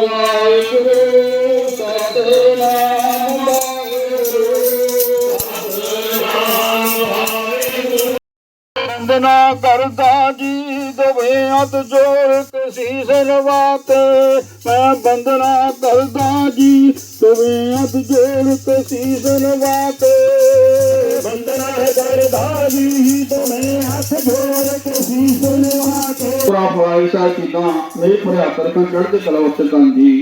ਵਾਹਿਗੁਰੂ ਸਤਿਨਾਮ ਵਾਹਿਗੁਰੂ ਵੰਦਨਾ ਕਰਦਾ ਜੀ ਦਵੇ ਹੱਥ ਜੋੜ ਕੇ ਸੀਸ ਨਵਾਤ ਮੈਂ ਵੰਦਨਾ ਕਰਦਾ ਜੀ ਦਵੇ ਹੱਥ ਜੋੜ ਕੇ ਸੀਸ ਨਵਾਤ ਵੰਦਨਾ ਕਰਦਾ ਜੀ ਦਵੇ ਹੱਥ ਜੋੜ ਕੇ ਸੀਸ ਨਵਾਤ ਪੁਰਾ ਫਾਇਸਾ ਕਿਦਾਂ ਮੇਰੇ ਪੁਰੇ ਹੱਥ ਚੜ੍ਹਦੇ ਕਲਾ ਉੱਤੇ ਕੰਦੀ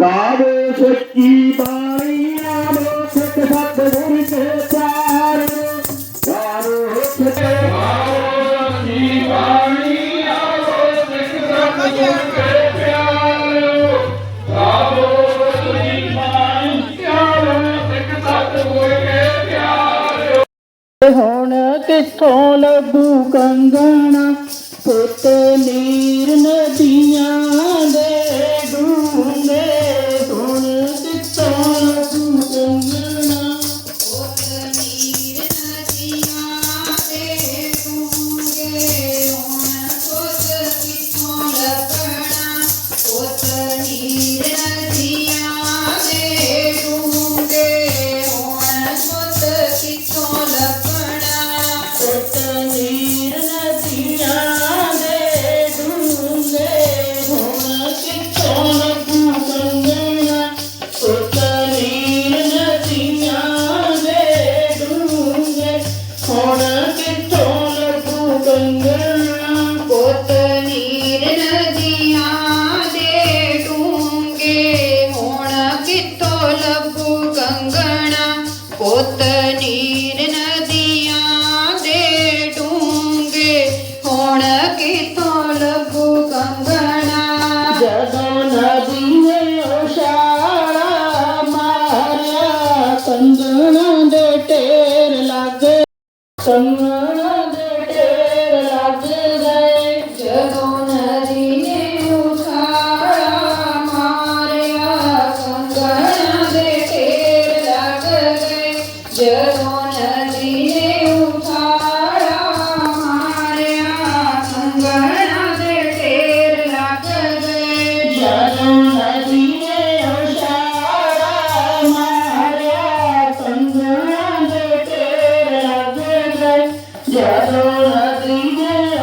ਗਾਵੇ ਸੱਚੀ ਬਾਣੀ ਆਵੋ ਸਿੱਖ ਸਤ ਗੁਰ ਕੇ ਪਿਆਰ ਗਾਵੇ ਸੱਚੀ ਬਾਣੀ ਬਾਣੀ ਆਵੋ ਸਿੱਖ ਸਤ ਗੁਰ ਕੇ ਹੁਣ ਕਿੱਥੋਂ ਲੱਭੂ ਕੰਗਣਾ? ਪੁੱਤ ਨੀਰ ਨਦੀਆਂ। ਪੁੱਤ ਨੀਰ ਨਦੀਆਂ ਦੇ ਡੂੰਗੇ ਹੁਣ ਕਿੱਥੋਂ ਲੱਭੂ ਕੰਗਣਾ? ਜਦੋਂ ਨਦੀ ਨੇ ਉਛਾਲਾ ਮਾਰਿਆ, ਕੰਗਣਾ ਦੇ ਢੇਰ ਲੱਗੇ ਕੰਗਣਾ ਜਦੋਂ ਨਦੀ ਨੇ ਉਖਾੜਾ ਮਾਰਿਆ ਸੰਗਣਾ ਦੇ ਢੇਰ ਲੱਗ ਗਏ ਜਦੋਂ ਨਦੀ ਨੇ ਉਖਾੜਾ ਮਾਰਿਆ ਸੰਗਣਾ ਗਏ ਜਦੋਂ ਨਦੀ ਨੇ